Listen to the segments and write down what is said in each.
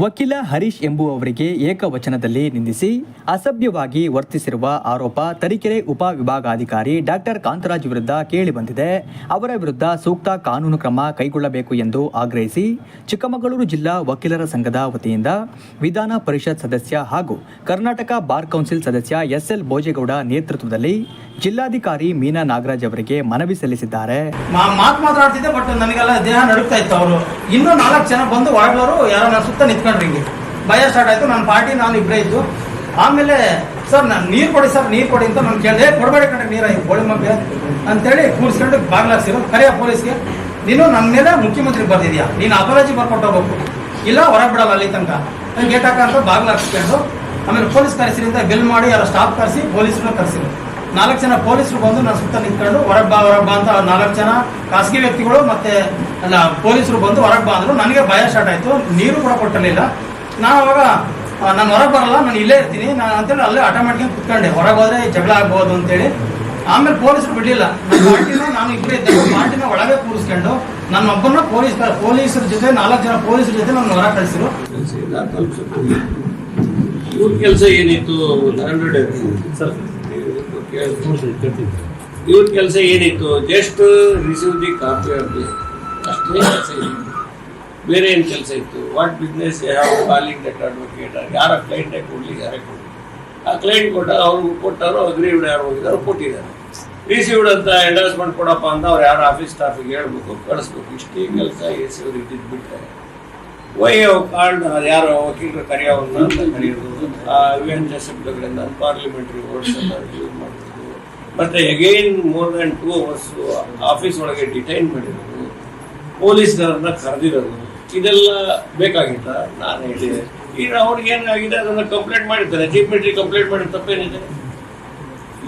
ವಕೀಲ ಹರೀಶ್ ಎಂಬುವವರಿಗೆ ಏಕವಚನದಲ್ಲಿ ನಿಂದಿಸಿ ಅಸಭ್ಯವಾಗಿ ವರ್ತಿಸಿರುವ ಆರೋಪ ತರೀಕೆರೆ ಉಪವಿಭಾಗಾಧಿಕಾರಿ ಡಾಕ್ಟರ್ ಕಾಂತರಾಜ್ ವಿರುದ್ಧ ಕೇಳಿಬಂದಿದೆ ಅವರ ವಿರುದ್ಧ ಸೂಕ್ತ ಕಾನೂನು ಕ್ರಮ ಕೈಗೊಳ್ಳಬೇಕು ಎಂದು ಆಗ್ರಹಿಸಿ ಚಿಕ್ಕಮಗಳೂರು ಜಿಲ್ಲಾ ವಕೀಲರ ಸಂಘದ ವತಿಯಿಂದ ವಿಧಾನ ಪರಿಷತ್ ಸದಸ್ಯ ಹಾಗೂ ಕರ್ನಾಟಕ ಬಾರ್ ಕೌನ್ಸಿಲ್ ಸದಸ್ಯ ಎಸ್ ಎಲ್ ಭೋಜೇಗೌಡ ನೇತೃತ್ವದಲ್ಲಿ ಜಿಲ್ಲಾಧಿಕಾರಿ ಮೀನಾ ನಾಗರಾಜ್ ಅವರಿಗೆ ಮನವಿ ಸಲ್ಲಿಸಿದ್ದಾರೆ. ಮಾತ್ ಮಾತಾಡ್ತಿದ್ದೆ ಬಟ್ ನನಗೆಲ್ಲ ದೇಹ ನಡುಕ್ತಾ ಇತ್ತು ಅವರು. ಇನ್ನೂ ನಾಲ್ಕು ಜನ ಬಂದು ಯಾರೋ ಸುತ್ತ ನಿಂತ್ಕೊಂಡ್ರಿ ಹಿಂಗೆ ಭಯ ಸ್ಟಾರ್ಟ್ ಆಯ್ತು ನನ್ನ ಪಾರ್ಟಿ ನಾನು ಇಬ್ಬರೇ ಇದ್ದು. ಆಮೇಲೆ ಸರ್ ನಾನು ನೀರು ಕೊಡಿ ಸರ್ ನೀರು ಕೊಡಿ ಅಂತ ನಾನು ಕೇಳಿದೆ ಕೊಡಬೇಡಿ ಕಣ್ರಿ ನೀರ ಗೋಳಿ ಮಗ್ಗೆ ಅಂತೇಳಿ ಕೂರಿಸ್ಕೊಂಡು ಬಾಗ್ಲಾಕ್ಸಿರು, ಕರೆಯ ಪೊಲೀಸ್ಗೆ. ನೀನು ನನ್ನ ಮೇಲೆ ಮುಖ್ಯಮಂತ್ರಿ ಬರ್ದಿದ್ಯಾ? ನೀನು ಅಪರಾಜಿ ಬರ್ಕೊಟ್ಟು ಹೋಗ್ಬೇಕು. ಇಲ್ಲ, ಹೊರಗೆ ಬಿಡಲ್ಲ ಅಲ್ಲಿ ತನಕ. ಗೇಟ್ ಹಾಕ ಅಂತ ಬಾಗ್ಲಾಕ್ಸ್ಕೊಂಡು, ಆಮೇಲೆ ಪೊಲೀಸ್ ಕರೆಸಿರಿ ಬಿಲ್ ಮಾಡಿ ಯಾರೋ ಸ್ಟಾಫ್ ಕರೆಸಿ, ಪೊಲೀಸ್ನ ಕರೆಸಿರು. ನಾಲ್ಕು ಜನ ಪೊಲೀಸರು ಬಂದು ನನ್ನ ಸುತ್ತ ನಿಂತ್ಕೊಂಡು ಹೊರಗೆ ಬಾ ಹೊರಗೆ ಬಾ ಅಂತ ನಾಲ್ಕು ಜನ ಖಾಸಗಿ ವ್ಯಕ್ತಿಗಳು ಮತ್ತೆ ಅಲ್ಲ ಪೊಲೀಸರು ಬಂದು ಹೊರಗೆ ಬಾ ಅಂದರು. ನನಗೆ ಭಯ ಸ್ಟಾರ್ಟ್ ಆಯ್ತು. ನೀರು ಕೂಡ ಕೊಟ್ಟಿರಲಿಲ್ಲ. ನಾನು ಅವಾಗ ನಾನು ಹೊರಗೆ ಬರಲ್ಲ ನಾನು ಇಲ್ಲೇ ಇರ್ತೀನಿ. ನಾನು ಅಂತೇಳಿ ಅಲ್ಲೇ ಆಟ ಮಾಡ್ಕೊಂಡು ಕುತ್ಕೊಂಡೆ. ಹೊರಗೆ ಹೋದ್ರೆ ಜಗಳ ಆಗ್ಬೋದು ಅಂತೇಳಿ ಆಮೇಲೆ ಪೊಲೀಸರು ಬಿಡಲಿಲ್ಲ. ನನ್ನ ಪಾರ್ಟಿನ ನಾನು ಇಬ್ಬರೇ ಇದ್ದೆ. ಪಾರ್ಟಿನ ಒಳಗೆ ಕೂರಿಸ್ಕೊಂಡು ನನ್ನ ಒಬ್ಬನ ಪೊಲೀಸ್ ಪೊಲೀಸರ ಜೊತೆ ನಾಲ್ಕು ಜನ ಪೊಲೀಸರ ಜೊತೆ ನನ್ನ ಹೊರಗೆ ಕಳಿಸಿರು ಕೆಲಸ ಏನಿತ್ತು? ಸರ್ ಇವ್ರ ಕೆಲಸ ಏನಿತ್ತು? Just receive the copy of the ಅಷ್ಟೇ ಕೆಲಸ ಬೇರೆ ಏನು ಕೆಲಸ ಇತ್ತು? ವಾಟ್ ಬಿಸ್ನೆಸ್ ಯಾವ ಕಾಲಿಂಗ್ ದಟ್ ಅಡ್ವೊಕೇಟ್ ಯಾರ ಕ್ಲೈಂಟೇ ಕೊಡ್ಲಿ? ಯಾರೇ ಕೊಡ್ಲಿ? ಆ ಕ್ಲೈಂಟ್ ಕೊಟ್ಟ ಅವ್ರಿಗೆ ಕೊಟ್ಟಾರು ಅಗ್ರೀವ್ಡ್ ಯಾರು ಹೋಗಿದ್ದಾರೆ ಕೊಟ್ಟಿದ್ದಾರೆ. ರಿಸೀವ್ಡ್ ಅಂತ ಎಂಡರ್ಸ್ಮೆಂಟ್ ಕೊಡಪ್ಪ ಅಂತ ಅವ್ರು ಯಾರು ಆಫೀಸ್ ಸ್ಟಾಫಿಗೆ ಹೇಳ್ಬೇಕು, ಕಳಿಸ್ಬೇಕು. ಇಷ್ಟೇ ಕೆಲಸ ಎಸ್ ಅವ್ರು ಇದ್ದಿದ್ದು ಬಿಟ್ಟರೆ ವೈ ಕಾರ್ಡ್ ಯಾರು ವಕೀಲರು ಕರೆಯೋನ್ನ ಅಂತ ಕರೆಯೋದು ಆ ವ್ಯಂಗ್ಯ ಶಬ್ದಗಳಿಂದ ಪಾರ್ಲಿಮೆಂಟ್ರಿ ವರ್ಡ್ಸ್ ಎಲ್ಲ ಮತ್ತೆ again more than two hours office ಒಳಗೆ ಡಿಟೈನ್ ಮಾಡಿರೋದು ಪೊಲೀಸ್ನವ್ರನ್ನ ಕರೆದಿರೋದು. ಇದೆಲ್ಲ ಬೇಕಾಗಿತ್ತ? ನಾನು ಹೇಳಿದೆ. ಈಗ ಅವ್ರಿಗೆ ಏನಾಗಿದೆ? ಅದನ್ನ ಕಂಪ್ಲೇಂಟ್ ಮಾಡಿರ್ತಾರೆ. ಚೀಫ್ ಮಿನಿಸ್ಟ್ರಿ ಕಂಪ್ಲೇಂಟ್ ಮಾಡಿದ ತಪ್ಪೇನಿದೆ?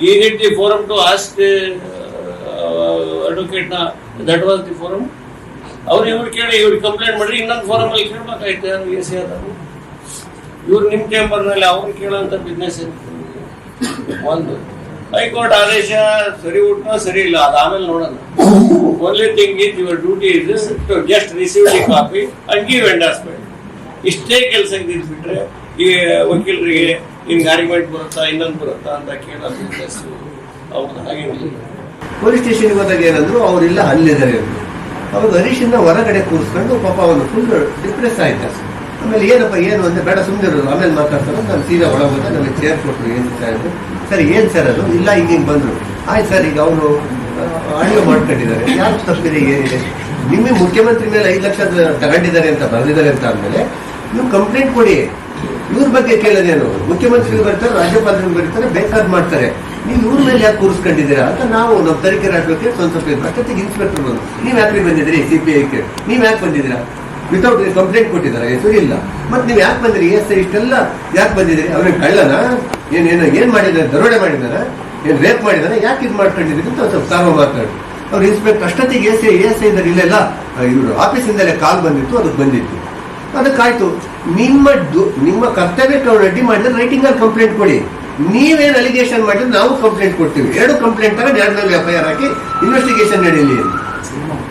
ಈ ದಿ ಫೋರಮ್ ಟು ಆಸ್ಕ್ ಅಡ್ವೊಕೇಟ್ನ ದಟ್ ವಾಸ್ ದಿ ಫೋರಮ್ ಅವ್ರು ಇವ್ರು ಕೇಳಿ ಇವ್ರಿಗೆ ಕಂಪ್ಲೇಂಟ್ ಮಾಡಿದ್ರೆ ಇನ್ನೊಂದು ಫೋರಮ್ ಅಲ್ಲಿ ಕೇಳ್ಬೇಕಾಯ್ತು ಎ ಸಿ ಆದವರು. ಇವ್ರು ನಿಮ್ಮ ಚೇಂಬರ್ನಲ್ಲಿ ಅವ್ರು ಕೇಳೋಂಥ ಬಿಸ್ನೆಸ್ ಒಂದು. ಹೈಕೋರ್ಟ್ ಆದೇಶ ಸರಿ ಉಂಟೋ, ಸರಿ ಇಲ್ಲ, ಅದು ಆಮೇಲೆ ನೋಡೋಣ. Only thing is your duty is to just receive the copy and give endorsement ಇಷ್ಟೇ ಕೆಲಸ ಇದ್ದಿದ್ದು ಬಿಟ್ರೆ, ಈ ವಕೀಲರಿಗೆ ನಿಮ್ಗೆ ಆರ್ಗ್ಯುಮೆಂಟ್ ಬರುತ್ತಾ, ಇನ್ನೊಂದು ಬರುತ್ತಾ ಅಂತ ಕೇಳೋ ಬಿಸ್ನೆಸ್ ಅವ್ರು ಹಾಗೆ ಪೊಲೀಸ್ ಸ್ಟೇಷನ್ ಹೋದಾಗ ಏನಂದ್ರು ಅವರಿಲ್ಲ ಅಲ್ಲಿದ್ದಾರೆ ಅಂದ್ರು ಅವಾಗ ಹರೀಶನ್ನ ಹೊರಗಡೆ ಕೂರಿಸ್ಕೊಂಡು ಪಾಪ ಅವನು ಫುಲ್ ಡಿಪ್ರೆಸ್ ಆಯ್ತ? ಆಮೇಲೆ ಏನಪ್ಪ, ಏನು ಅಂದ್ರೆ ಬೇಡ ಸುಮ್ಮನೆ ಆಮೇಲೆ ಮಾತಾಡ್ತಾರೆ ನಾನು ಸೀದಾ ಒಳಗೆ ಹೋದ ನಮಗೆ ಚೇರ್ ಕೊಟ್ಟರು ಏನು ಸರ್, ಏನು ಸರ್ ಅದು? ಇಲ್ಲ, ಈಗ ಹಿಂಗೆ ಬಂದರು. ಆಯ್ತು ಸರ್, ಈಗ ಅವರು ಆಡಿಯೋ ಮಾಡ್ಕೊಂಡಿದ್ದಾರೆ. ಯಾರು ತಪ್ಪಿದೆ ಏನಿದೆ ನಿಮ್ಮ ಮುಖ್ಯಮಂತ್ರಿ ಮೇಲೆ ಐದು ಲಕ್ಷ ತಗೊಂಡಿದ್ದಾರೆ ಅಂತ ಬರೆದಿದ್ದಾರೆ ಅಂತ ಆದಮೇಲೆ ನೀವು ಕಂಪ್ಲೇಂಟ್ ಕೊಡಿ. ಇವ್ರ ಬಗ್ಗೆ ಕೇಳೋದೇನು ಮುಖ್ಯಮಂತ್ರಿಗಳು ಬರ್ತಾರೆ, ರಾಜ್ಯಪಾಲರು ಬರ್ತಾರೆ, ಬೇಕಾದ್ ಮಾಡ್ತಾರೆ. ನೀವು ಇವ್ರ ಮೇಲೆ ಯಾಕೆ ಕೂರಿಸ್ಕೊಂಡಿದ್ದೀರಾ ಅಂತ ನಾವು ನಮ್ಮ ತನಿಖೆ ರಾಜ್ಯಕ್ಕೆ ಸ್ವಲ್ಪ ಇನ್ಸ್ಪೆಕ್ಟರ್ ಬಂದು ನೀವು ಯಾಕೆ ಬಂದಿದ್ರಿ ಸಿ ಪಿ ನೀವು ಯಾಕೆ ಬಂದಿದ್ದೀರಾ? ವಿತೌಟ್ ಕಂಪ್ಲೇಂಟ್ ಕೊಟ್ಟಿದ್ದಾರೆ ಹೆಸರು ಇಲ್ಲ. ಮತ್ತೆ ನೀವು ಯಾಕೆ ಬಂದಿರಿ? ಎಸ್ ಐ ಇಷ್ಟೆಲ್ಲ ಯಾಕೆ ಬಂದಿದ್ರಿ ಅವ್ರಿಗೆ ಕಳ್ಳನ? ಏನೇನು ಏನ್ ಮಾಡಿದ್ದಾರೆ? ದರೋಡೆ ಮಾಡಿದಾರ ಏನ್ ರೇಪ್ ಮಾಡಿದಾರೆ ಯಾಕೆ ಇದು ಮಾಡ್ಕೊಂಡಿದ್ರಿ ಅಂತ ಸ್ವಲ್ಪ ಸಾರ್ವ ಮಾತಾಡಿ. ಅವ್ರು ಇನ್ಸ್ಪೆಕ್ಟ್ ಅಷ್ಟೊತ್ತಿಗೆ ಎಸ್ ಐ ಎಸ್ ಐ ಇದ್ದಾರೆ ಇಲ್ಲೆಲ್ಲ ಇವರು ಆಫೀಸಿಂದಲೇ ಕಾಲ್ ಬಂದಿತ್ತು, ಅದಕ್ಕೆ ಬಂದಿತ್ತು. ಅದಕ್ಕಾಯ್ತು, ನಿಮ್ಮ ನಿಮ್ಮ ಕರ್ತವ್ಯಕ್ಕೆ ಅವ್ರು ಅಡ್ಡಿ ಮಾಡಿದ್ರೆ ರೈಟಿಂಗ್ ಅಲ್ಲಿ ಕಂಪ್ಲೇಂಟ್ ಕೊಡಿ. ನೀವೇನು ಅಲಿಗೇಷನ್ ಮಾಡಿದ್ರೆ ನಾವು ಕಂಪ್ಲೇಂಟ್ ಕೊಡ್ತೀವಿ. ಎರಡು ಕಂಪ್ಲೇಂಟ್ ತರ ಎರಡು ಮೇಲೆ ಎಫ್ ಐ ಆರ್ ಹಾಕಿ ಇನ್ವೆಸ್ಟಿಗೇಷನ್ ನಡೆಯಲಿ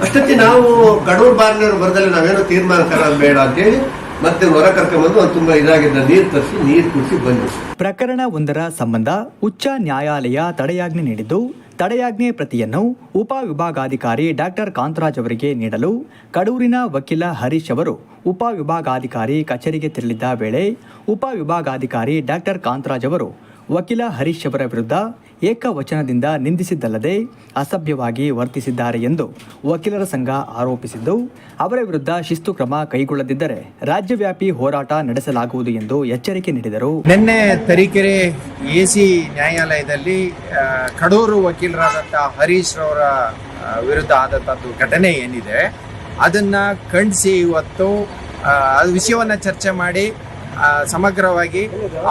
ಅಷ್ಟೊತ್ತಿ ನಾವು ಕಡೂರು ಬಾರಿನವ್ರು ಬರದಲ್ಲಿ ನಾವೇನೋ ತೀರ್ಮಾನ ಕರೋದು ಬೇಡ ಅಂತೇಳಿ ಮತ್ತೆ ಹೊರ ಕರ್ಕೊಂಡ್ಬಂದು ಒಂದು ತುಂಬಾ ಇದಾಗಿದ್ದ ನೀರು ತರಿಸಿ ನೀರು ಕುಡಿಸಿ ಬಂದು ಪ್ರಕರಣ ಒಂದರ ಸಂಬಂಧ ಉಚ್ಚ ನ್ಯಾಯಾಲಯ ತಡೆಯಾಜ್ಞೆ ನೀಡಿದ್ದು ತಡೆಯಾಜ್ಞೆ ಪ್ರತಿಯನ್ನು ಉಪವಿಭಾಗಾಧಿಕಾರಿ ಡಾಕ್ಟರ್ ಕಾಂತರಾಜ್ ಅವರಿಗೆ ನೀಡಲು ಕಡೂರಿನ ವಕೀಲ ಹರೀಶ್ ಅವರು ಉಪವಿಭಾಗಾಧಿಕಾರಿ ಕಚೇರಿಗೆ ತೆರಳಿದ್ದ ವೇಳೆ ಉಪವಿಭಾಗಾಧಿಕಾರಿ ಡಾಕ್ಟರ್ ಕಾಂತರಾಜ್ ಅವರು ವಕೀಲ ಹರೀಶ್ ಅವರ ವಿರುದ್ಧ ಏಕವಚನದಿಂದ ನಿಂದಿಸಿದ್ದಲ್ಲದೆ ಅಸಭ್ಯವಾಗಿ ವರ್ತಿಸಿದ್ದಾರೆ ಎಂದು ವಕೀಲರ ಸಂಘ ಆರೋಪಿಸಿದ್ದು, ಅವರ ವಿರುದ್ಧ ಶಿಸ್ತು ಕ್ರಮ ಕೈಗೊಳ್ಳದಿದ್ದರೆ ರಾಜ್ಯವ್ಯಾಪಿ ಹೋರಾಟ ನಡೆಸಲಾಗುವುದು ಎಂದು ಎಚ್ಚರಿಕೆ ನೀಡಿದರು. ನಿನ್ನೆ ತರೀಕೆರೆ ಎಸಿ ನ್ಯಾಯಾಲಯದಲ್ಲಿ ಕಡೂರು ವಕೀಲರಾದಂಥ ಹರೀಶ್ ರವರ ವಿರುದ್ಧ ಆದಂಥದ್ದು ಘಟನೆ ಏನಿದೆ, ಅದನ್ನ ಖಂಡಿಸಿ ಇವತ್ತು ವಿಷಯವನ್ನ ಚರ್ಚೆ ಮಾಡಿ ಸಮಗ್ರವಾಗಿ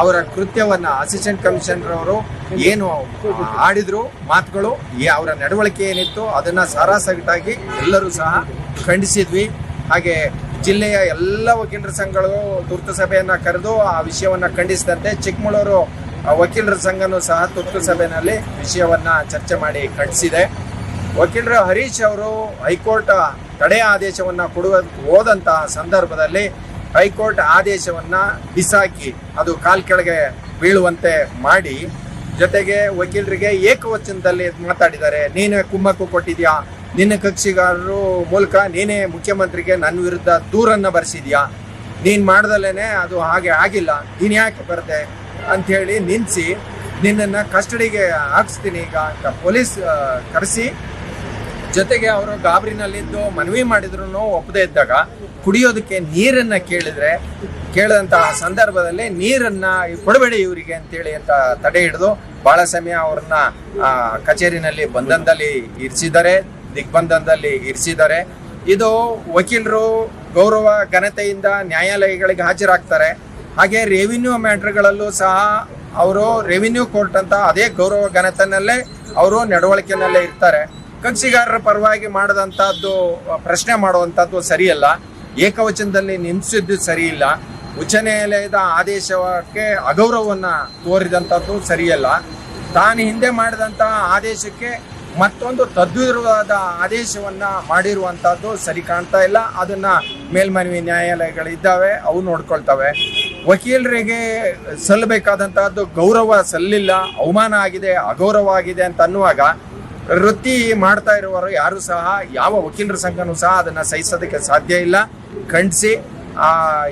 ಅವರ ಕೃತ್ಯವನ್ನು ಅಸಿಸ್ಟೆಂಟ್ ಕಮಿಷನರ್ ಅವರು ಏನು ಆಡಿದ್ರು ಮಾತುಗಳು ಅವರ ನಡವಳಿಕೆ ಏನಿತ್ತು ಅದನ್ನ ಸಾರಾಸಗಟಾಗಿ ಎಲ್ಲರೂ ಸಹ ಖಂಡಿಸಿದ್ವಿ. ಹಾಗೆ ಜಿಲ್ಲೆಯ ಎಲ್ಲ ವಕೀಲರ ಸಂಘಗಳು ತುರ್ತು ಸಭೆಯನ್ನ ಕರೆದು ಆ ವಿಷಯವನ್ನ ಖಂಡಿಸಿದಂತೆ ಚಿಕ್ಕಮಗಳೂರು ವಕೀಲರ ಸಂಘನೂ ಸಹ ತುರ್ತು ಸಭೆಯಲ್ಲಿ ವಿಷಯವನ್ನ ಚರ್ಚೆ ಮಾಡಿ ಖಂಡಿಸಿದೆ. ವಕೀಲರು ಹರೀಶ್ ಅವರು ಹೈಕೋರ್ಟ್ ತಡೆ ಆದೇಶವನ್ನ ಕೊಡುವ ಹೋದಂತಹ ಸಂದರ್ಭದಲ್ಲಿ ಹೈಕೋರ್ಟ್ ಆದೇಶವನ್ನ ಬಿಸಾಕಿ ಅದು ಕಾಲ್ ಕೆಳಗೆ ಬೀಳುವಂತೆ ಮಾಡಿ ಜೊತೆಗೆ ವಕೀಲರಿಗೆ ಏಕವಚನದಲ್ಲಿ ಮಾತಾಡಿದ್ದಾರೆ. ನೀನೇ ಕುಮ್ಮಕ್ಕು ಕೊಟ್ಟಿದ್ಯಾ? ನಿನ್ನ ಕಕ್ಷಿಗಾರರು ಮೂಲಕ ನೀನೇ ಮುಖ್ಯಮಂತ್ರಿಗೆ ನನ್ನ ವಿರುದ್ಧ ದೂರನ್ನ ಬರೆಸಿದ್ಯಾ? ನೀನು ಮಾಡ್ದಲೇ ಅದು ಹಾಗೆ ಆಗಿಲ್ಲ. ನೀನು ಯಾಕೆ ಬರ್ದೆ? ಅಂತ ಹೇಳಿ ನಿನ್ನನ್ನು ನಿನ್ನನ್ನ ಕಸ್ಟಡಿಗೆ ಹಾಕಿಸ್ತೀನಿ. ಈಗ ಅಂತ ಪೊಲೀಸ್ ಕರೆಸಿ. ಜೊತೆಗೆ ಅವರು ಗಾಬರಿನಲ್ಲಿದ್ದು ಮನವಿ ಮಾಡಿದ್ರು ಒಪ್ಪದೇ ಇದ್ದಾಗ ಕುಡಿಯೋದಕ್ಕೆ ನೀರನ್ನ ಕೇಳಿದ್ರೆ ಕೇಳಿದಂತಹ ಸಂದರ್ಭದಲ್ಲಿ ನೀರನ್ನ ಕೊಡಬೇಡಿ ಇವರಿಗೆ ಅಂತೇಳಿ ಅಂತ ತಡೆ ಹಿಡಿದು ಬಹಳ ಸಮಯ ಅವ್ರನ್ನ ಕಚೇರಿನಲ್ಲಿ ಬಂಧನದಲ್ಲಿ ಇರಿಸಿದ್ದಾರೆ, ದಿಗ್ಬಂಧನದಲ್ಲಿ ಇರಿಸಿದ್ದಾರೆ. ಇದು ವಕೀಲರು ಗೌರವ, ಘನತೆಯಿಂದ ನ್ಯಾಯಾಲಯಗಳಿಗೆ ಹಾಜರಾಗ್ತಾರೆ. ಹಾಗೆ ರೆವಿನ್ಯೂ ಮ್ಯಾಟ್ರ್ಗಳಲ್ಲೂ ಸಹ ಅವರು ರೆವಿನ್ಯೂ ಕೋರ್ಟ್ ಅಂತ ಅದೇ ಗೌರವ ಘನತನಲ್ಲೇ ಅವರು ನಡವಳಿಕೆನಲ್ಲೇ ಇರ್ತಾರೆ. ಕಕ್ಷಿಗಾರರ ಪರವಾಗಿ ಮಾಡಿದಂಥದ್ದು, ಪ್ರಶ್ನೆ ಮಾಡುವಂಥದ್ದು ಸರಿಯಲ್ಲ. ಏಕವಚನದಲ್ಲಿ ನಿಲ್ಲಿಸಿದ್ದು ಸರಿಯಿಲ್ಲ. ಉಚ್ಚ ನ್ಯಾಯಾಲಯದ ಆದೇಶಕ್ಕೆ ಅಗೌರವವನ್ನು ತೋರಿದಂಥದ್ದು ಸರಿಯಲ್ಲ. ತಾನು ಹಿಂದೆ ಮಾಡಿದಂತಹ ಆದೇಶಕ್ಕೆ ಮತ್ತೊಂದು ತದ್ವಿರುವಾದ ಆದೇಶವನ್ನ ಮಾಡಿರುವಂಥದ್ದು ಸರಿ ಕಾಣ್ತಾ ಇಲ್ಲ. ಅದನ್ನ ಮೇಲ್ಮನವಿ ನ್ಯಾಯಾಲಯಗಳಿದ್ದಾವೆ, ಅವು ನೋಡ್ಕೊಳ್ತವೆ. ವಕೀಲರಿಗೆ ಸಲ್ಲಬೇಕಾದಂತಹದ್ದು ಗೌರವ ಸಲ್ಲಿಲ್ಲ, ಅವಮಾನ ಆಗಿದೆ, ಅಗೌರವ ಆಗಿದೆ ಅಂತ ಅನ್ನುವಾಗ ವೃತ್ತಿ ಮಾಡ್ತಾ ಇರುವವರು ಯಾರು ಸಹ, ಯಾವ ವಕೀಲರ ಸಂಘನೂ ಸಹ ಅದನ್ನ ಸಹಿಸೋದಕ್ಕೆ ಸಾಧ್ಯ ಇಲ್ಲ. ಖಂಡಿಸಿ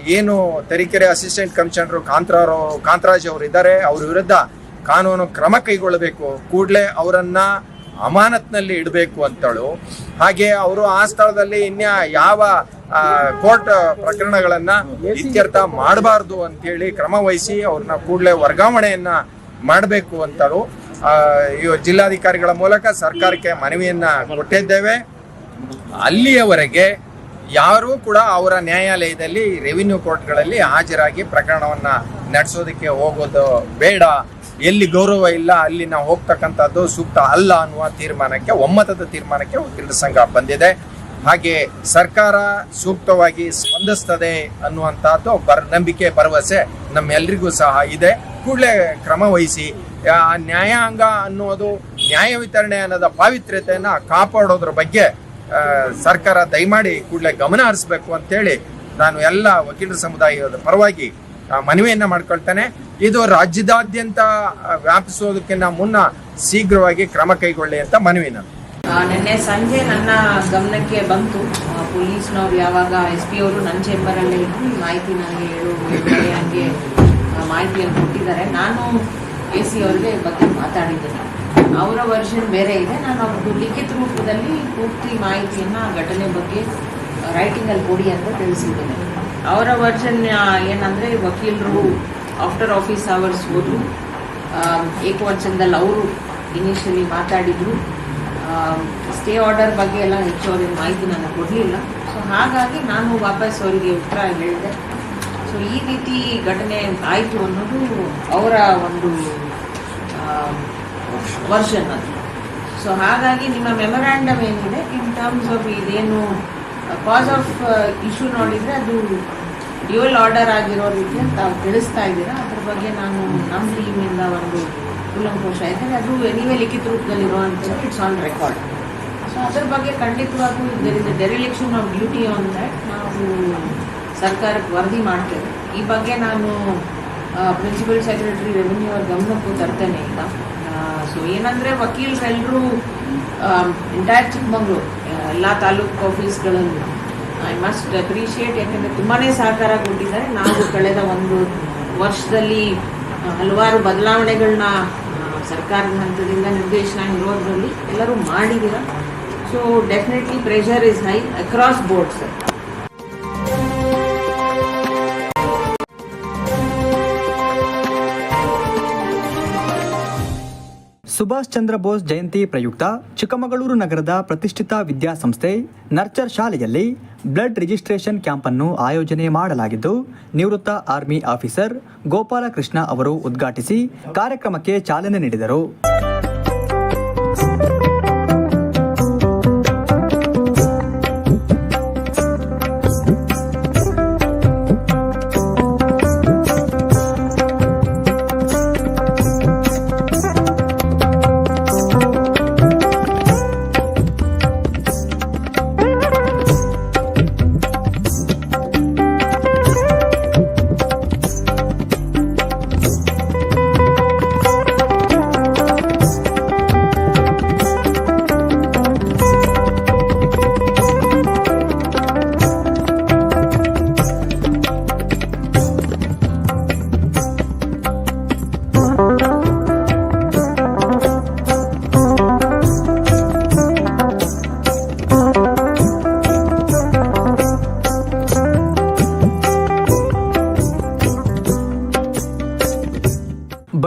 ಏನು ತರೀಕೆರೆ ಅಸಿಸ್ಟೆಂಟ್ ಕಮಿಷನರ್ ಕಾಂತರಾವ್ ಕಾಂತರಾಜ್ ಅವರು ಇದ್ದಾರೆ ಅವ್ರ ವಿರುದ್ಧ ಕಾನೂನು ಕ್ರಮ ಕೈಗೊಳ್ಳಬೇಕು. ಕೂಡಲೇ ಅವರನ್ನ ಅಮಾನತ್ನಲ್ಲಿ ಇಡಬೇಕು ಅಂತಳು. ಹಾಗೆ ಅವರು ಆ ಸ್ಥಳದಲ್ಲಿ ಇನ್ಯ ಯಾವ ಕೋರ್ಟ್ ಪ್ರಕರಣಗಳನ್ನ ಇತ್ಯರ್ಥ ಮಾಡಬಾರ್ದು ಅಂತೇಳಿ ಕ್ರಮ ವಹಿಸಿ ಅವ್ರನ್ನ ಕೂಡಲೇ ವರ್ಗಾವಣೆಯನ್ನ ಮಾಡಬೇಕು ಅಂತಳು. ಆ, ಜಿಲ್ಲಾಧಿಕಾರಿಗಳ ಮೂಲಕ ಸರ್ಕಾರಕ್ಕೆ ಮನವಿಯನ್ನ ಕೊಟ್ಟಿದ್ದೇವೆ. ಅಲ್ಲಿಯವರೆಗೆ ಯಾರೂ ಕೂಡ ಅವರ ನ್ಯಾಯಾಲಯದಲ್ಲಿ ರೆವಿನ್ಯೂ ಕೋರ್ಟ್ಗಳಲ್ಲಿ ಹಾಜರಾಗಿ ಪ್ರಕರಣವನ್ನ ನಡೆಸೋದಕ್ಕೆ ಹೋಗೋದು ಬೇಡ. ಎಲ್ಲಿ ಗೌರವ ಇಲ್ಲ ಅಲ್ಲಿ ನಾವು ಹೋಗ್ತಕ್ಕಂಥದ್ದು ಸೂಕ್ತ ಅಲ್ಲ ಅನ್ನುವ ತೀರ್ಮಾನಕ್ಕೆ, ಒಮ್ಮತದ ತೀರ್ಮಾನಕ್ಕೆ ವಕೀಲರ ಸಂಘ ಬಂದಿದೆ. ಹಾಗೆ ಸರ್ಕಾರ ಸೂಕ್ತವಾಗಿ ಸ್ಪಂದಿಸ್ತದೆ ಅನ್ನುವಂಥದ್ದು ಬರ, ನಂಬಿಕೆ, ಭರವಸೆ ನಮ್ಮೆಲ್ಲರಿಗೂ ಸಹ ಇದೆ. ಕೂಡಲೇ ಕ್ರಮ ವಹಿಸಿ ನ್ಯಾಯಾಂಗ ಅನ್ನೋದು ನ್ಯಾಯ ವಿತರಣೆ ಅನ್ನೋದ ಪಾವಿತ್ರ್ಯತೆಯನ್ನು ಕಾಪಾಡೋದ್ರ ಬಗ್ಗೆ ಸರ್ಕಾರ ದಯಮಾಡಿ ಕೂಡಲೇ ಗಮನ ಹರಿಸಬೇಕು ಅಂತೇಳಿ ನಾನು ಎಲ್ಲ ವಕೀಲರ ಸಮುದಾಯದ ಪರವಾಗಿ ಮನವಿಯನ್ನ ಮಾಡ್ಕೊಳ್ತೇನೆ. ಇದು ರಾಜ್ಯದಾದ್ಯಂತ ವ್ಯಾಪಿಸೋದಕ್ಕಿಂತ ಮುನ್ನ ಶೀಘ್ರವಾಗಿ ಕ್ರಮ ಕೈಗೊಳ್ಳಿ ಅಂತ ಮನವಿ ನಾನು. ನಿನ್ನೆ ಸಂಜೆ ನನ್ನ ಗಮನಕ್ಕೆ ಬಂತು. ಪೊಲೀಸ್ನವ್ರು ಯಾವಾಗ, ಎಸ್ ಪಿ ಅವರು ನನ್ನ ಇದ್ದು ಈ ಮಾಹಿತಿ ನನಗೆ ಹೇಳು ಹಂಗೆ ಮಾಹಿತಿಯನ್ನು ಕೊಟ್ಟಿದ್ದಾರೆ. ನಾನು ಎ ಸಿ ಅವ್ರಿಗೆ ಬಗ್ಗೆ ಮಾತಾಡಿದ್ದೇನೆ. ಅವರ ವರ್ಷನ್ ಬೇರೆ ಇದೆ. ನಾನು ಅವ್ರದ್ದು ಲಿಖಿತ ರೂಪದಲ್ಲಿ ಪೂರ್ತಿ ಮಾಹಿತಿಯನ್ನು ಘಟನೆ ಬಗ್ಗೆ ರೈಟಿಂಗಲ್ಲಿ ಕೊಡಿ ಅಂತ ತಿಳಿಸಿದ್ದೇನೆ. ಅವರ ವರ್ಷನ್ ಏನಂದರೆ ವಕೀಲರು ಆಫ್ಟರ್ ಆಫೀಸ್ ಅವರ್ಸ್ ಹೋದ್ರು. ಏಕವಚನದಲ್ಲಿ ಅವರು ಇನಿಷಿಯಲಿ ಮಾತಾಡಿದ್ರು. ಸ್ಟೇ ಆರ್ಡರ್ ಬಗ್ಗೆ ಎಲ್ಲ ಹೆಚ್ಚು ಅವ್ರಿಗೆ ಮಾಹಿತಿ ನಾನು ಕೊಡಲಿಲ್ಲ. ಸೊ ಹಾಗಾಗಿ ನಾನು ವಾಪಸ್ ಅವರಿಗೆ ಉತ್ತರ ಹೇಳಿದೆ. ಸೊ ಈ ರೀತಿ ಘಟನೆ ಆಯಿತು ಅನ್ನೋದು ಅವರ ಒಂದು ವರ್ಷನ್ ಅದು ಸೊ ಹಾಗಾಗಿ ನಿಮ್ಮ ಮೆಮೊರಾಂಡಮ್ ಏನಿದೆ? ಇನ್ ಟರ್ಮ್ಸ್ ಆಫ್ ಇದೇನು ಕಾಸ್ ಆಫ್ ಇಶ್ಯೂ ನೋಡಿದರೆ ಅದು ಡ್ಯೂಯಲ್ ಆರ್ಡರ್ ಆಗಿರೋ ರೀತಿ ತಾವು ತಿಳಿಸ್ತಾ ಇದ್ದೀರಾ? ಅದ್ರ ಬಗ್ಗೆ ನಾನು ನಮ್ಮ ಟೀಮಿಂದ ಒಂದು ಕುಲಂಕೋಶ ಯಾಕಂದರೆ ಅದು ನೀವೇ ಲಿಖಿತ ರೂಪದಲ್ಲಿರುವಂಥದ್ದು ಇಟ್ಸ್ ಆನ್ ರೆಕಾರ್ಡ್ ಸೊ ಅದ್ರ ಬಗ್ಗೆ ಖಂಡಿತವಾಗೂ there is dereliction of duty on that ನಾವು ಸರ್ಕಾರಕ್ಕೆ ವರದಿ ಮಾಡ್ತೇವೆ. ಈ ಬಗ್ಗೆ ನಾನು ಪ್ರಿನ್ಸಿಪಲ್ ಸೆಕ್ರೆಟರಿ ರೆವಿನ್ಯೂ ಅವ್ರ ಗಮನಕ್ಕೂ ತರ್ತೇನೆ ಈಗ. ಸೊ ಏನಂದರೆ ವಕೀಲರೆಲ್ಲರೂ ಎಂಟೈರ್ ಚಿಕ್ಕಮಗಳೂರು ಎಲ್ಲ ತಾಲೂಕು ಆಫೀಸ್ಗಳಲ್ಲಿ ಐ ಮಸ್ಟ್ ಅಪ್ರಿಷಿಯೇಟ್ ಯಾಕಂದರೆ ತುಂಬಾ ಸಹಕಾರ ಕೊಟ್ಟಿದ್ದಾರೆ. ನಾವು ಕಳೆದ ಒಂದು ವರ್ಷದಲ್ಲಿ ಹಲವಾರು ಬದಲಾವಣೆಗಳನ್ನ ಸರ್ಕಾರದ ಹಂತದಿಂದ ನಿರ್ದೇಶನ ಇರೋದ್ರಲ್ಲಿ ಎಲ್ಲರೂ ಮಾಡಿದ್ದೀರ? So definitely pressure is high across board sir Subhash Chandra Bose Jayanti ಪ್ರಯುಕ್ತ ಚಿಕ್ಕಮಗಳೂರು ನಗರದ ಪ್ರತಿಷ್ಠಿತ ವಿದ್ಯಾಸಂಸ್ಥೆ ನರ್ಚರ್ ಶಾಲೆಯಲ್ಲಿ ಬ್ಲಡ್ ರಿಜಿಸ್ಟ್ರೇಷನ್ ಕ್ಯಾಂಪ್ ಅನ್ನು ಆಯೋಜನೆ ಮಾಡಲಾಗಿದ್ದು, ನಿವೃತ್ತ ಆರ್ಮಿ ಆಫೀಸರ್ ಗೋಪಾಲಕೃಷ್ಣ ಅವರು ಉದ್ಘಾಟಿಸಿ ಕಾರ್ಯಕ್ರಮಕ್ಕೆ ಚಾಲನೆ ನೀಡಿದರು.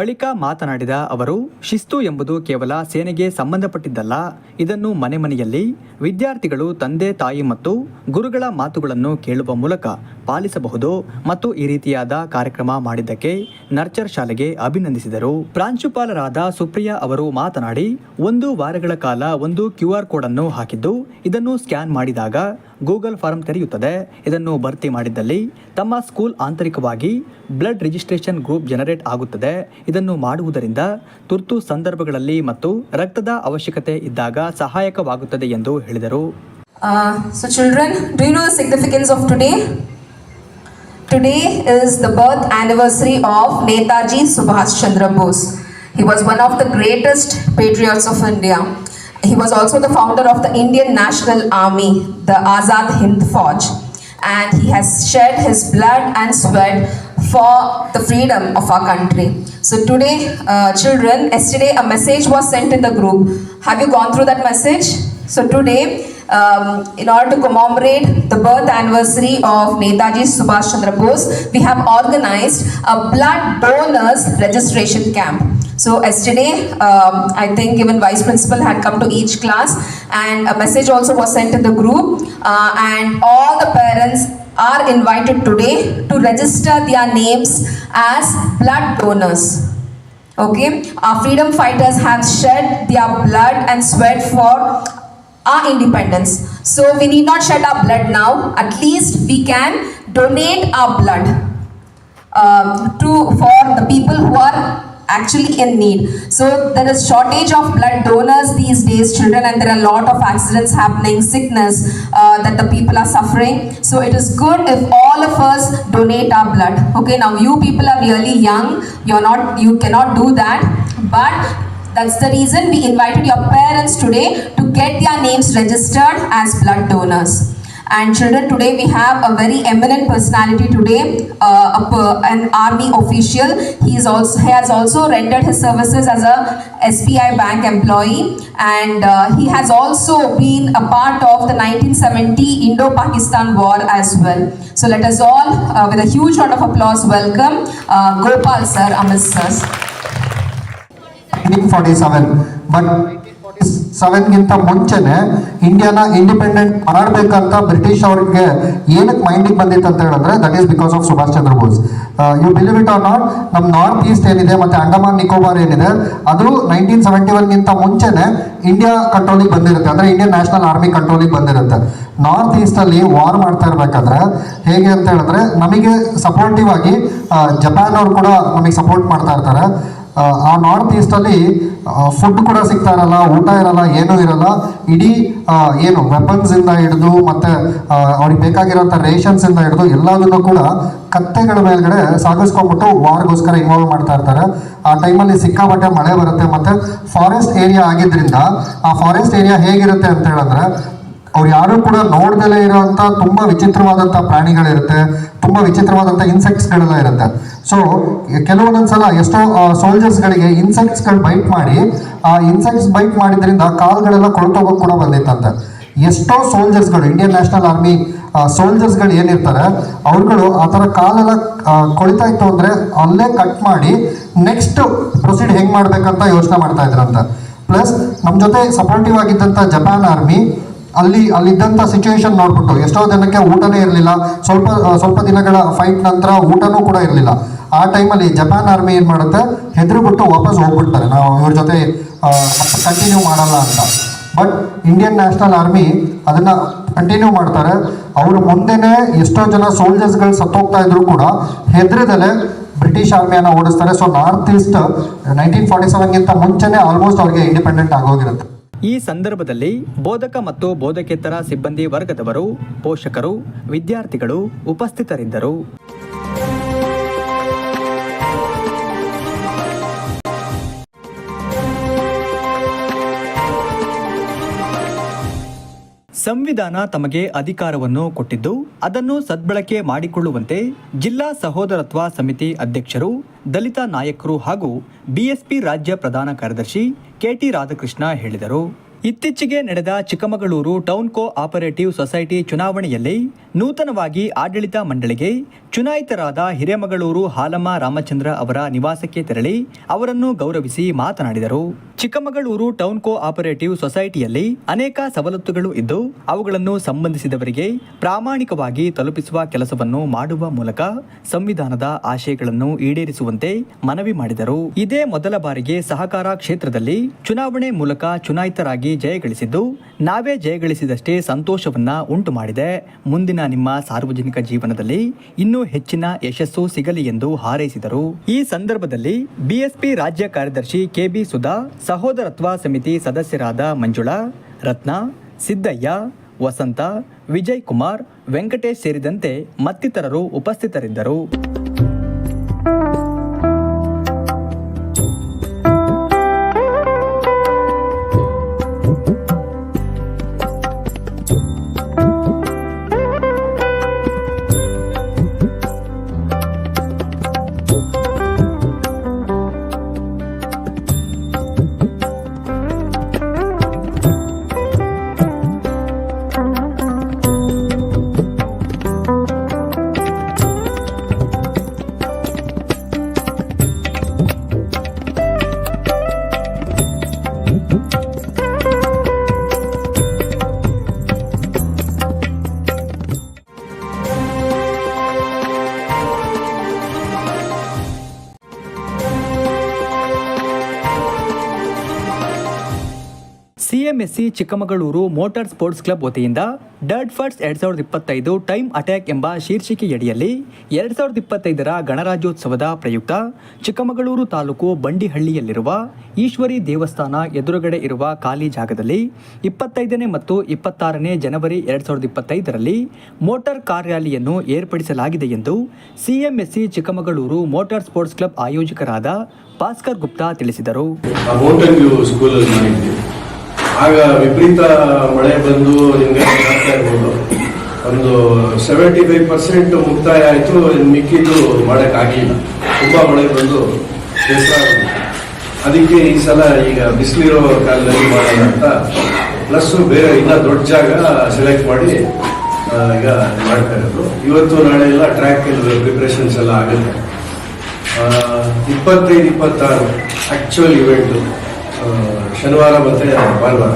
ಬಳಿಕ ಮಾತನಾಡಿದ ಅವರು, ಶಿಸ್ತು ಎಂಬುದು ಕೇವಲ ಸೇನೆಗೆ ಸಂಬಂಧಪಟ್ಟಿದ್ದಲ್ಲ. ಇದನ್ನು ಮನೆ ಮನೆಯಲ್ಲಿ ವಿದ್ಯಾರ್ಥಿಗಳು ತಂದೆ, ತಾಯಿ ಮತ್ತು ಗುರುಗಳ ಮಾತುಗಳನ್ನು ಕೇಳುವ ಮೂಲಕ ಪಾಲಿಸಬಹುದು ಮತ್ತು ಈ ರೀತಿಯಾದ ಕಾರ್ಯಕ್ರಮ ಮಾಡಿದ್ದಕ್ಕೆ ನರ್ಚರ್ ಶಾಲೆಗೆ ಅಭಿನಂದಿಸಿದರು. ಪ್ರಾಂಶುಪಾಲರಾದ ಸುಪ್ರಿಯಾ ಅವರು ಮಾತನಾಡಿ, ಒಂದು ವಾರಗಳ ಕಾಲ ಒಂದು ಕ್ಯೂ ಆರ್ ಕೋಡ್ ಅನ್ನು ಹಾಕಿದ್ದು, ಇದನ್ನು ಸ್ಕ್ಯಾನ್ ಮಾಡಿದಾಗ ಗೂಗಲ್ ಫಾರ್ಮ್ ತೆರೆಯುತ್ತದೆ. ಇದನ್ನು ಭರ್ತಿ ಮಾಡಿದ್ದಲ್ಲಿ ತಮ್ಮ ಸ್ಕೂಲ್ ಆಂತರಿಕವಾಗಿ ಬ್ಲಡ್ ರಿಜಿಸ್ಟ್ರೇಷನ್ ಗ್ರೂಪ್ ಜನರೇಟ್ ಆಗುತ್ತದೆ. ಇದನ್ನು ಮಾಡುವುದರಿಂದ ತುರ್ತು ಸಂದರ್ಭಗಳಲ್ಲಿ ಮತ್ತು ರಕ್ತದ ಅವಶ್ಯಕತೆ ಇದ್ದಾಗ ಸಹಾಯಕವಾಗುತ್ತದೆ ಎಂದು ಹೇಳಿದರು Uh, so, children, do you know the of today today is is the birth of Netaji Subhash Subhash Chandra He was one of the greatest patriots of India. He was also the founder of the Indian National Army, the Azad Hind Fauj, and he has shed his blood and sweat for the freedom of our country. So today, uh, children, yesterday a message was sent in the group. Have you gone through that message? So today, um, in order to commemorate the birth anniversary of Netaji Subhash Chandra Bose, we have organized a blood donors registration camp. So yesterday, um, I think even vice principal had come to each class, and a message also was sent in the group, uh, and all the parents are invited today to register their names as blood donors. Okay, our freedom fighters have shed their blood and sweat for our independence. So we need not shed our blood now. At least we can donate our blood um, to for the people who are actually in need. So there is shortage of blood donors these days, children, and there are a lot of accidents happening, sickness uh, that the people are suffering. So it is good if all of us donate our blood. Okay, now you people are really young. You're not. You cannot do that, but. That's the reason we invited your parents today to get their names registered as blood donors. And children, today we have a very eminent personality today, uh, a an army official. He is also he has also rendered his services as a SBI bank employee, and uh, he has also been a part of the 1970 Indo-Pakistan War as well. So let us all, uh, with a huge round of applause, welcome uh, Gopal sir, Amit sir. Nineteen forty seven but ಸೆವೆನ್ಗಿಂತ ಮುಂಚೆನೆ ಇಂಡಿಯಾನ independent ಮಾಡಬೇಕಂತ British ಅವ್ರಿಗೆ ಏನಕ್ಕೆ ಮೈಂಡಿಗೆ ಬಂದಿತ್ತು ಅಂತ ಹೇಳಿದ್ರೆ that is because of Subhash Chandra Bose you believe it or not ನಮ್ಮ north east ಏನಿದೆ ಮತ್ತೆ ಅಂಡಮಾನ್ ನಿಕೋಬಾರ್ ಏನಿದೆ, ಅದು ನೈನ್ಟೀನ್ ಸೆವೆಂಟಿ ಒನ್ಗಿಂತ ಮುಂಚೆನೆ ಇಂಡಿಯಾ ಕಂಟ್ರೋಲಿಗೆ ಬಂದಿರುತ್ತೆ. ಅಂದ್ರೆ ಇಂಡಿಯನ್ ನ್ಯಾಷನಲ್ ಆರ್ಮಿ ಕಂಟ್ರೋಲಿಗೆ ಬಂದಿರುತ್ತೆ. ನಾರ್ತ್ ಈಸ್ಟ್ ಅಲ್ಲಿ ವಾರ್ ಮಾಡ್ತಾ ಇರ್ಬೇಕಾದ್ರೆ ಹೇಗೆ ಅಂತ ಹೇಳಿದ್ರೆ, ನಮಗೆ ಸಪೋರ್ಟಿವ್ ಆಗಿ ಜಪಾನ್ ಅವರು ಕೂಡ ನಮಗೆ ಸಪೋರ್ಟ್ ಮಾಡ್ತಾ ಇರ್ತಾರೆ. ಆ, ನಾರ್ತ್ ಈಸ್ಟಲ್ಲಿ ಫುಡ್ ಕೂಡ ಸಿಗ್ತಾ ಇರಲ್ಲ ಊಟ ಇರಲ್ಲ ಏನೂ ಇರಲ್ಲ. ಇಡೀ ಏನು ವೆಪನ್ಸ್ ಇಂದ ಹಿಡಿದು ಮತ್ತೆ ಅವ್ರಿಗೆ ಬೇಕಾಗಿರೋಂಥ ರೇಷನ್ಸ್ ಇಂದ ಹಿಡಿದು ಎಲ್ಲದನ್ನು ಕೂಡ ಕತ್ತೆಗಳ ಮೇಲ್ಗಡೆ ಸಾಗಿಸ್ಕೊಂಡ್ಬಿಟ್ಟು ವಾರ್ಗೋಸ್ಕರ ಇನ್ವಾಲ್ವ್ ಮಾಡ್ತಾ ಇರ್ತಾರೆ. ಆ ಟೈಮಲ್ಲಿ ಸಿಕ್ಕಾಪಟ್ಟೆ ಮಳೆ ಬರುತ್ತೆ ಮತ್ತೆ ಫಾರೆಸ್ಟ್ ಏರಿಯಾ ಆಗಿದ್ರಿಂದ ಆ ಫಾರೆಸ್ಟ್ ಏರಿಯಾ ಹೇಗಿರುತ್ತೆ ಅಂತ ಹೇಳಿದ್ರೆ ಅವ್ರು ಯಾರು ಕೂಡ ನೋಡ್ದಲೇ ಇರುವಂತ ತುಂಬಾ ವಿಚಿತ್ರವಾದಂತ ಪ್ರಾಣಿಗಳಿರುತ್ತೆ, ತುಂಬಾ ವಿಚಿತ್ರವಾದಂತ ಇನ್ಸೆಕ್ಟ್ಸ್ಗಳೆಲ್ಲ ಇರುತ್ತೆ. ಸೊ ಕೆಲವೊಂದೊಂದ್ಸಲ ಎಷ್ಟೋ ಸೋಲ್ಜರ್ಸ್ಗಳಿಗೆ ಇನ್ಸೆಕ್ಟ್ಸ್ಗಳು ಬೈಟ್ ಮಾಡಿ, ಆ ಇನ್ಸೆಕ್ಟ್ಸ್ ಬೈಟ್ ಮಾಡಿದ್ರಿಂದ ಕಾಲ್ಗಳೆಲ್ಲ ಕೊಳ್ತೋಗೋಕ್ ಕೂಡ ಬಂದಿತ್ತಂತೆ. ಎಷ್ಟೋ ಸೋಲ್ಜರ್ಸ್ಗಳು ಇಂಡಿಯನ್ ನ್ಯಾಷನಲ್ ಆರ್ಮಿ ಸೋಲ್ಜರ್ಸ್ಗಳು ಏನಿರ್ತಾರೆ, ಅವ್ರುಗಳು ಆ ಥರ ಕಾಲೆಲ್ಲ ಕೊಳಿತಾ ಇತ್ತು ಅಂದ್ರೆ ಅಲ್ಲೇ ಕಟ್ ಮಾಡಿ ನೆಕ್ಸ್ಟ್ ಪ್ರೊಸೀಡ್ ಹೆಂಗ್ ಮಾಡ್ಬೇಕಂತ ಯೋಚನೆ ಮಾಡ್ತಾ ಇದ್ರಂತ. ಪ್ಲಸ್ ನಮ್ಮ ಜೊತೆ ಸಪೋರ್ಟಿವ್ ಆಗಿದ್ದಂಥ ಜಪಾನ್ ಆರ್ಮಿ ಅಲ್ಲಿ ಅಲ್ಲಿದ್ದಂಥ ಸಿಚುವೇಶನ್ ನೋಡ್ಬಿಟ್ಟು ಎಷ್ಟೋ ಜನಕ್ಕೆ ಊಟನೇ ಇರಲಿಲ್ಲ. ಸ್ವಲ್ಪ ಸ್ವಲ್ಪ ದಿನಗಳ ಫೈಟ್ ನಂತರ ಊಟನೂ ಕೂಡ ಇರಲಿಲ್ಲ. ಆ ಟೈಮಲ್ಲಿ ಜಪಾನ್ ಆರ್ಮಿ ಏನು ಮಾಡುತ್ತೆ? ಹೆದರ್ಬಿಟ್ಟು ವಾಪಸ್ ಹೋಗ್ಬಿಡ್ತಾರೆ. ನಾವು ಇವ್ರ ಜೊತೆ ಕಂಟಿನ್ಯೂ ಮಾಡಲ್ಲ ಅಂತ. ಬಟ್ ಇಂಡಿಯನ್ ನ್ಯಾಷನಲ್ ಆರ್ಮಿ ಅದನ್ನ ಕಂಟಿನ್ಯೂ ಮಾಡ್ತಾರೆ. ಅವರು ಮುಂದೆನೆ ಎಷ್ಟೋ ಜನ ಸೋಲ್ಜರ್ಸ್ಗಳು ಸತ್ತೋಗ್ತಾ ಇದ್ರು ಕೂಡ ಹೆದ್ರದಲ್ಲೇ ಬ್ರಿಟಿಷ್ ಆರ್ಮಿಯನ್ನು ಓಡಿಸ್ತಾರೆ. So north east nineteen forty ಸೆವೆನ್ಗಿಂತ ಮುಂಚೆನೆ ಆಲ್ಮೋಸ್ಟ್ ಅವ್ರಿಗೆ ಇಂಡಿಪೆಂಡೆಂಟ್ ಆಗೋಗಿರುತ್ತೆ. ಈ ಸಂದರ್ಭದಲ್ಲಿ ಬೋಧಕ ಮತ್ತು ಬೋಧಕೇತರ ಸಿಬ್ಬಂದಿ ವರ್ಗದವರು ಪೋಷಕರು ವಿದ್ಯಾರ್ಥಿಗಳು ಉಪಸ್ಥಿತರಿದ್ದರು. ಸಂವಿಧಾನ ತಮಗೆ ಅಧಿಕಾರವನ್ನು ಕೊಟ್ಟಿದ್ದು, ಅದನ್ನು ಸದ್ಬಳಕೆ ಮಾಡಿಕೊಳ್ಳುವಂತೆ ಜಿಲ್ಲಾ ಸಹೋದರತ್ವ ಸಮಿತಿ ಅಧ್ಯಕ್ಷರು, ದಲಿತ ನಾಯಕರು ಹಾಗೂ ಬಿಎಸ್ಪಿ ರಾಜ್ಯ ಪ್ರಧಾನ ಕಾರ್ಯದರ್ಶಿ ಕೆಟಿ ರಾಧಾಕೃಷ್ಣ ಹೇಳಿದರು. ಇತ್ತೀಚೆಗೆ ನಡೆದ Chikkamagaluru town cooperative society ಚುನಾವಣೆಯಲ್ಲಿ ನೂತನವಾಗಿ ಆಡಳಿತ ಮಂಡಳಿಗೆ ಚುನಾಯಿತರಾದ ಹಿರೇಮಗಳೂರು ಹಾಲಮ್ಮ ರಾಮಚಂದ್ರ ಅವರ ನಿವಾಸಕ್ಕೆ ತೆರಳಿ ಅವರನ್ನು ಗೌರವಿಸಿ ಮಾತನಾಡಿದರು. ಚಿಕ್ಕಮಗಳೂರು ಟೌನ್ ಕೋ ಆಪರೇಟಿವ್ ಸೊಸೈಟಿಯಲ್ಲಿ ಅನೇಕ ಸವಲತ್ತುಗಳು ಇದ್ದು, ಅವುಗಳನ್ನು ಸಂಬಂಧಿಸಿದವರಿಗೆ ಪ್ರಾಮಾಣಿಕವಾಗಿ ತಲುಪಿಸುವ ಕೆಲಸವನ್ನು ಮಾಡುವ ಮೂಲಕ ಸಂವಿಧಾನದ ಆಶಯಗಳನ್ನು ಈಡೇರಿಸುವಂತೆ ಮನವಿ ಮಾಡಿದರು. ಇದೇ ಮೊದಲ ಬಾರಿಗೆ ಸಹಕಾರ ಕ್ಷೇತ್ರದಲ್ಲಿ ಚುನಾವಣೆ ಮೂಲಕ ಚುನಾಯಿತರಾಗಿ ಜಯಗಳಿಸಿದ್ದು ನಾವೇ ಜಯಗಳಿಸಿದಷ್ಟೇ ಸಂತೋಷವನ್ನ ಉಂಟು ಮಾಡಿದೆ. ಮುಂದಿನ ನಿಮ್ಮ ಸಾರ್ವಜನಿಕ ಜೀವನದಲ್ಲಿ ಇನ್ನೂ ಹೆಚ್ಚಿನ ಯಶಸ್ಸು ಸಿಗಲಿ ಎಂದು ಹಾರೈಸಿದರು. ಈ ಸಂದರ್ಭದಲ್ಲಿ ಬಿಎಸ್ಪಿ ರಾಜ್ಯ ಕಾರ್ಯದರ್ಶಿ ಕೆಬಿ ಸುಧಾ, ಸಹೋದರತ್ವ ಸಮಿತಿ ಸದಸ್ಯರಾದ ಮಂಜುಳಾ, ರತ್ನ, ಸಿದ್ದಯ್ಯ, ವಸಂತ, ವಿಜಯ್ ಕುಮಾರ್, ವೆಂಕಟೇಶ್ ಸೇರಿದಂತೆ ಮತ್ತಿತರರು ಉಪಸ್ಥಿತರಿದ್ದರು. CMSC Chikkamagaluru motor sports club ವತಿಯಿಂದ ಡರ್ಡ್ ಫರ್ಟ್ಸ್ ಎರಡ್ ಸಾವಿರದ ಇಪ್ಪತ್ತೈದು ಟೈಮ್ ಅಟ್ಯಾಕ್ ಎಂಬ ಶೀರ್ಷಿಕೆಯಡಿಯಲ್ಲಿ ಎರಡ್ ಸಾವಿರದ ಇಪ್ಪತ್ತೈದರ ಗಣರಾಜ್ಯೋತ್ಸವದ ಪ್ರಯುಕ್ತ ಚಿಕ್ಕಮಗಳೂರು ತಾಲೂಕು ಬಂಡಿಹಳ್ಳಿಯಲ್ಲಿರುವ ಈಶ್ವರಿ ದೇವಸ್ಥಾನ ಎದುರುಗಡೆ ಇರುವ ಖಾಲಿ ಜಾಗದಲ್ಲಿ ಇಪ್ಪತ್ತೈದನೇ ಮತ್ತು ಇಪ್ಪತ್ತಾರನೇ ಜನವರಿ ಎರಡ್ ಸಾವಿರದ ಇಪ್ಪತ್ತೈದರಲ್ಲಿ ಮೋಟಾರ್ ಕಾರ್ ಏರ್ಪಡಿಸಲಾಗಿದೆ ಎಂದು CMSC Chikkamagaluru motor sports club ಆಯೋಜಕರಾದ Bhaskar Gupta ತಿಳಿಸಿದರು. ಆಗ ವಿಪರೀತ ಮಳೆ ಬಂದು ನಿಮಗೆ ಆಗ್ತಾ ಇರ್ಬೋದು. ಒಂದು ಸೆವೆಂಟಿ ಫೈವ್ ಪರ್ಸೆಂಟ್ ಮುಕ್ತಾಯ ಆಯಿತು ಮಿಕ್ಕಿದ್ದು ಮಾಡೋಕ್ಕಾಗಲಿಲ್ಲ ತುಂಬ ಮಳೆ ಬಂದು ಅದಕ್ಕೆ ಈ ಸಲ ಈಗ ಬಿಸಿಲಿರೋ ಕಾಲದಲ್ಲಿ ಮಾಡೋಣ ಅಂತ ಪ್ಲಸ್ ಬೇರೆ ಇನ್ನ ದೊಡ್ಡ ಜಾಗ ಸೆಲೆಕ್ಟ್ ಮಾಡಿ ಈಗ ಮಾಡ್ತಾ ಇರೋದು. ಇವತ್ತು ನಾಳೆ ಎಲ್ಲ ಟ್ರ್ಯಾಕ್ ಪ್ರಿಪ್ರೇಷನ್ಸ್ ಎಲ್ಲ ಆಗುತ್ತೆ. ಇಪ್ಪತ್ತೈದು, ಇಪ್ಪತ್ತಾರು ಆಕ್ಚುಯಲ್ ಇವೆಂಟು ಶನಿವಾರ ಮತ್ತೆ ಭಾನುವಾರ.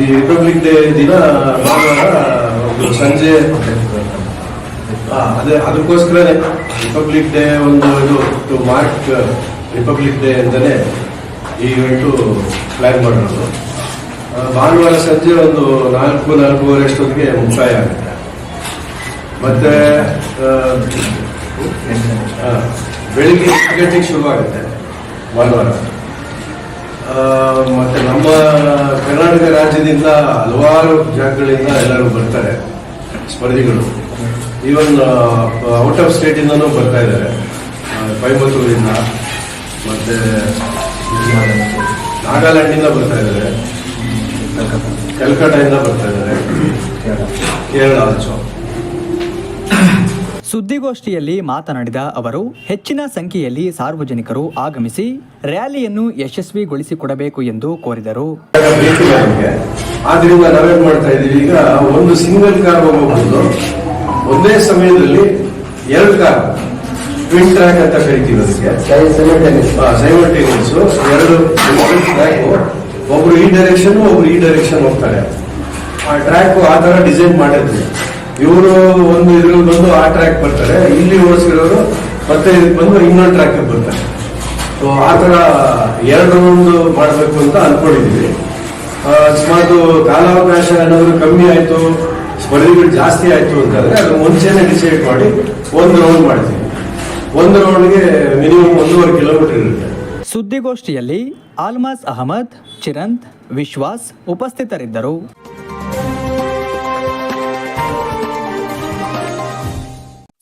ಈ ರಿಪಬ್ಲಿಕ್ ಡೇ ದಿನ ಭಾನುವಾರ ಒಂದು ಸಂಜೆ ಅದೇ, ಅದಕ್ಕೋಸ್ಕರನೇ ರಿಪಬ್ಲಿಕ್ ಡೇ ಒಂದು ಇದು ಟು ಮಾರ್ಕ್ ರಿಪಬ್ಲಿಕ್ ಡೇ ಅಂತಾನೆ ಈ ಇವೆಂಟು ಪ್ಲಾನ್ ಮಾಡಿರೋದು. ಭಾನುವಾರ ಸಂಜೆ ಒಂದು ನಾಲ್ಕು ನಾಲ್ಕೂವರೆ ಅಷ್ಟೊತ್ತಿಗೆ ಮುಕ್ತಾಯ ಆಗುತ್ತೆ. ಮತ್ತೆ ಬೆಳಿಗ್ಗೆ ಎಂಟು ಶುರು ಶುರುವಾಗುತ್ತೆ. ಭಾನುವಾರ ಮತ್ತು ನಮ್ಮ ಕರ್ನಾಟಕ ರಾಜ್ಯದಿಂದ ಹಲವಾರು ಜಾಗಗಳಿಂದ ಎಲ್ಲರೂ ಬರ್ತಾರೆ ಸ್ಪರ್ಧಿಗಳು. ಈವನ್ ಔಟ್ ಆಫ್ ಸ್ಟೇಟ್ ಇಂದನೂ ಬರ್ತಾ ಇದ್ದಾರೆ. ಕೊಯಂಬತ್ತೂರಿಂದ ಮತ್ತೆ ನಾಗಾಲ್ಯಾಂಡಿಂದ ಬರ್ತಾ ಇದ್ದಾರೆ. ಕಲ್ಕಟ್ಟಾದಿಂದ ಬರ್ತಾ ಇದ್ದಾರೆ. ಕೇರಳ ಆಲ್ಸೋ. ಸುದ್ದಿಗೋಷ್ಠಿಯಲ್ಲಿ ಮಾತನಾಡಿದ ಅವರು, ಹೆಚ್ಚಿನ ಸಂಖ್ಯೆಯಲ್ಲಿ ಸಾರ್ವಜನಿಕರು ಆಗಮಿಸಿ ರ್ಯಾಲಿಯನ್ನು ಯಶಸ್ವಿಗೊಳಿಸಿಕೊಡಬೇಕು ಎಂದು ಕೋರಿದರು. ಆದ್ರಿಂದ ನಾವೇನ್ ಮಾಡ್ತಾ ಇದೀವಿ ಈಗ ಒಂದು ಸಿಂಗಲ್ ಕಾರ್ ಹೋಗಬಹುದು ಒಂದೇ ಸಮಯದಲ್ಲಿ ಎರಡು ಕಾರ್ ಟ್ವಿನ್ ಟ್ರ್ಯಾಕ್ ಅಂತ ಕರಿತೀವಿ ಎರಡು ಒಬ್ರು ಈ ಡೈರೆಕ್ಷನ್ ಒಬ್ರು ಈ ಡೈರೆಕ್ಷನ್ ಹೋಗ್ತಾರೆ. ಆ ಟ್ರ್ಯಾಕ್ ಆ ತರ ಡಿಸೈನ್ ಮಾಡಿದ್ವಿ ಇವರು ಒಂದು ಇದ್ರಲ್ಲಿ ಬಂದು ಆ ಟ್ರ್ಯಾಕ್ ಬರ್ತಾರೆ. ಇಲ್ಲಿ ಓಡಿಸಿರೋರು ಮತ್ತೆ ಇದಕ್ಕೆ ಬಂದು ಇನ್ನೊಂದು ಟ್ರ್ಯಾಕ್ ಬರ್ತಾರೆ. ಸೊ ಆ ತರ ಎರಡು ರೌಂಡ್ ಮಾಡಬೇಕು ಅಂತ ಅನ್ಕೊಂಡಿದ್ವಿ. ಅಕಸ್ಮಾತ್ ಕಾಲಾವಕಾಶ ಅನ್ನೋದು ಕಮ್ಮಿ ಆಯ್ತು, ಸ್ಪರ್ಧಿಗಳು ಜಾಸ್ತಿ ಆಯ್ತು ಅಂತಂದ್ರೆ ಅದು ಮುಂಚೆನೆ ಡಿಸೈಡ್ ಮಾಡಿ ಒಂದು ರೌಂಡ್ ಮಾಡ್ತೀವಿ ಒಂದು ರೌಂಡ್ಗೆ ಮಿನಿಮಮ್ ಒಂದೂವರೆ ಕಿಲೋಮೀಟರ್ ಇರುತ್ತೆ. ಸುದ್ದಿಗೋಷ್ಠಿಯಲ್ಲಿ ಆಲ್ಮಾಸ್ ಅಹಮದ್, ಚಿರಂತ್, ವಿಶ್ವಾಸ್ ಉಪಸ್ಥಿತರಿದ್ದರು.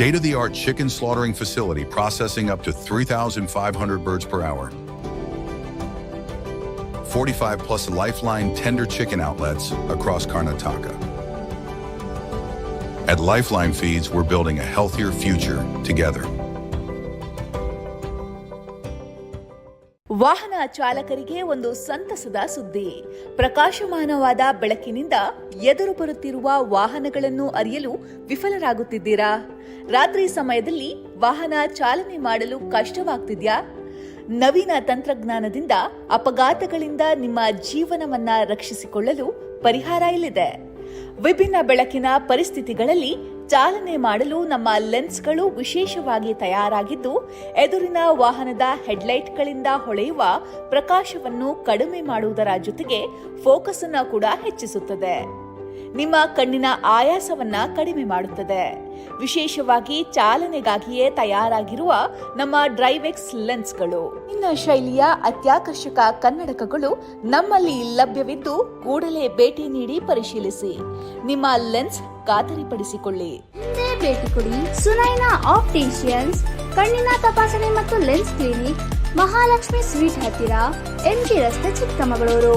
State of the art chicken slaughtering facility processing up to 3,500 birds per hour. 45 plus Lifeline tender chicken outlets across Karnataka. At Lifeline Feeds, we're building a healthier future together. ವಾಹನ ಚಾಲಕರಿಗೆ ಒಂದು ಸಂತಸದ ಸುದ್ದಿ ಪ್ರಕಾಶಮಾನವಾದ ಬೆಳಕಿನಿಂದ ಎದುರು ಬರುತ್ತಿರುವ ವಾಹನಗಳನ್ನು ಅರಿಯಲು ವಿಫಲರಾಗುತ್ತಿದ್ದೀರಾ ರಾತ್ರಿ ಸಮಯದಲ್ಲಿ ವಾಹನ ಚಾಲನೆ ಮಾಡಲು ಕಷ್ಟವಾಗ್ತಿದ್ಯಾ? ನವೀನ ತಂತ್ರಜ್ಞಾನದಿಂದ ಅಪಘಾತಗಳಿಂದ ನಿಮ್ಮ ಜೀವನವನ್ನ ರಕ್ಷಿಸಿಕೊಳ್ಳಲು ಪರಿಹಾರ ಇಲ್ಲಿದೆ. ವಿಭಿನ್ನ ಬೆಳಕಿನ ಪರಿಸ್ಥಿತಿಗಳಲ್ಲಿ ಚಾಲನೆ ಮಾಡಲು ನಮ್ಮ ಲೆನ್ಸ್ಗಳು ವಿಶೇಷವಾಗಿ ತಯಾರಾಗಿದ್ದು, ಎದುರಿನ ವಾಹನದ ಹೆಡ್ಲೈಟ್ಗಳಿಂದ ಹೊಳೆಯುವ ಪ್ರಕಾಶವನ್ನು ಕಡಿಮೆ ಮಾಡುವುದರ ಜೊತೆಗೆ ಫೋಕಸ್ ಅನ್ನು ಕೂಡ ಹೆಚ್ಚಿಸುತ್ತದೆ. ನಿಮ್ಮ ಕಣ್ಣಿನ ಆಯಾಸವನ್ನ ಕಡಿಮೆ ಮಾಡುತ್ತದೆ. ವಿಶೇಷವಾಗಿ ಚಾಲನೆಗಾಗಿಯೇ ತಯಾರಾಗಿರುವ ನಮ್ಮ ಡ್ರೈವೆಕ್ಸ್ ಲೆನ್ಸ್ಗಳು. ಇನ್ನ ಶೈಲಿಯ ಅತ್ಯಾಕರ್ಷಕ ಕನ್ನಡಕಗಳು ನಮ್ಮಲ್ಲಿ ಲಭ್ಯವಿದ್ದು ಕೂಡಲೇ ಭೇಟಿ ನೀಡಿ ಪರಿಶೀಲಿಸಿ. ನಿಮ್ಮ ಲೆನ್ಸ್ ಖಾತರಿಪಡಿಸಿಕೊಳ್ಳಿ. ಭೇಟಿ ಕೊಡಿ ಸುನೈನಾ ಆಪ್ಟಿಷಿಯನ್ಸ್, ಕಣ್ಣಿನ ತಪಾಸಣೆ ಮತ್ತು ಲೆನ್ಸ್ ಕ್ಲಿನಿಕ್, ಮಹಾಲಕ್ಷ್ಮಿ ಸ್ವೀಟ್ ಹತ್ತಿರ ಎಂಜಿ ರಸ್ತೆ ಚಿಕ್ಕಮಗಳೂರು.